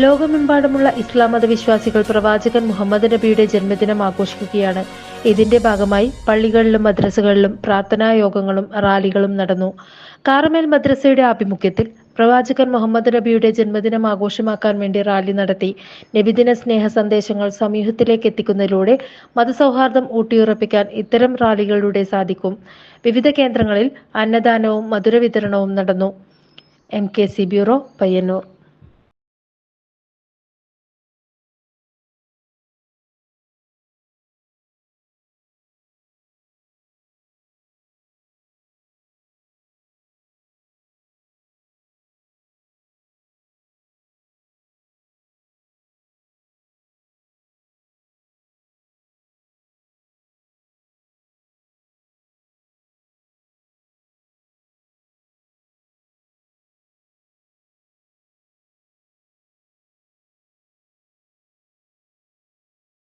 ലോകമെമ്പാടുമുള്ള ഇസ്ലാം മത വിശ്വാസികൾ പ്രവാചകൻ മുഹമ്മദ് നബിയുടെ ജന്മദിനം ആഘോഷിക്കുകയാണ്. ഇതിന്റെ ഭാഗമായി പള്ളികളിലും മദ്രസകളിലും പ്രാർത്ഥനാ യോഗങ്ങളും റാലികളും നടന്നു. കാർമേൽ മദ്രസയുടെ ആഭിമുഖ്യത്തിൽ പ്രവാചകൻ മുഹമ്മദ് നബിയുടെ ജന്മദിനം ആഘോഷമാക്കാൻ വേണ്ടി റാലി നടത്തി. നബിദിന സ്നേഹ സന്ദേശങ്ങൾ സമൂഹത്തിലേക്ക് എത്തിക്കുന്നതിലൂടെ മതസൗഹാർദ്ദം ഊട്ടിയുറപ്പിക്കാൻ ഇത്തരം റാലികളിലൂടെ സാധിക്കും. വിവിധ കേന്ദ്രങ്ങളിൽ അന്നദാനവും മധുര വിതരണവും നടന്നു. M K C bureau Payyanur.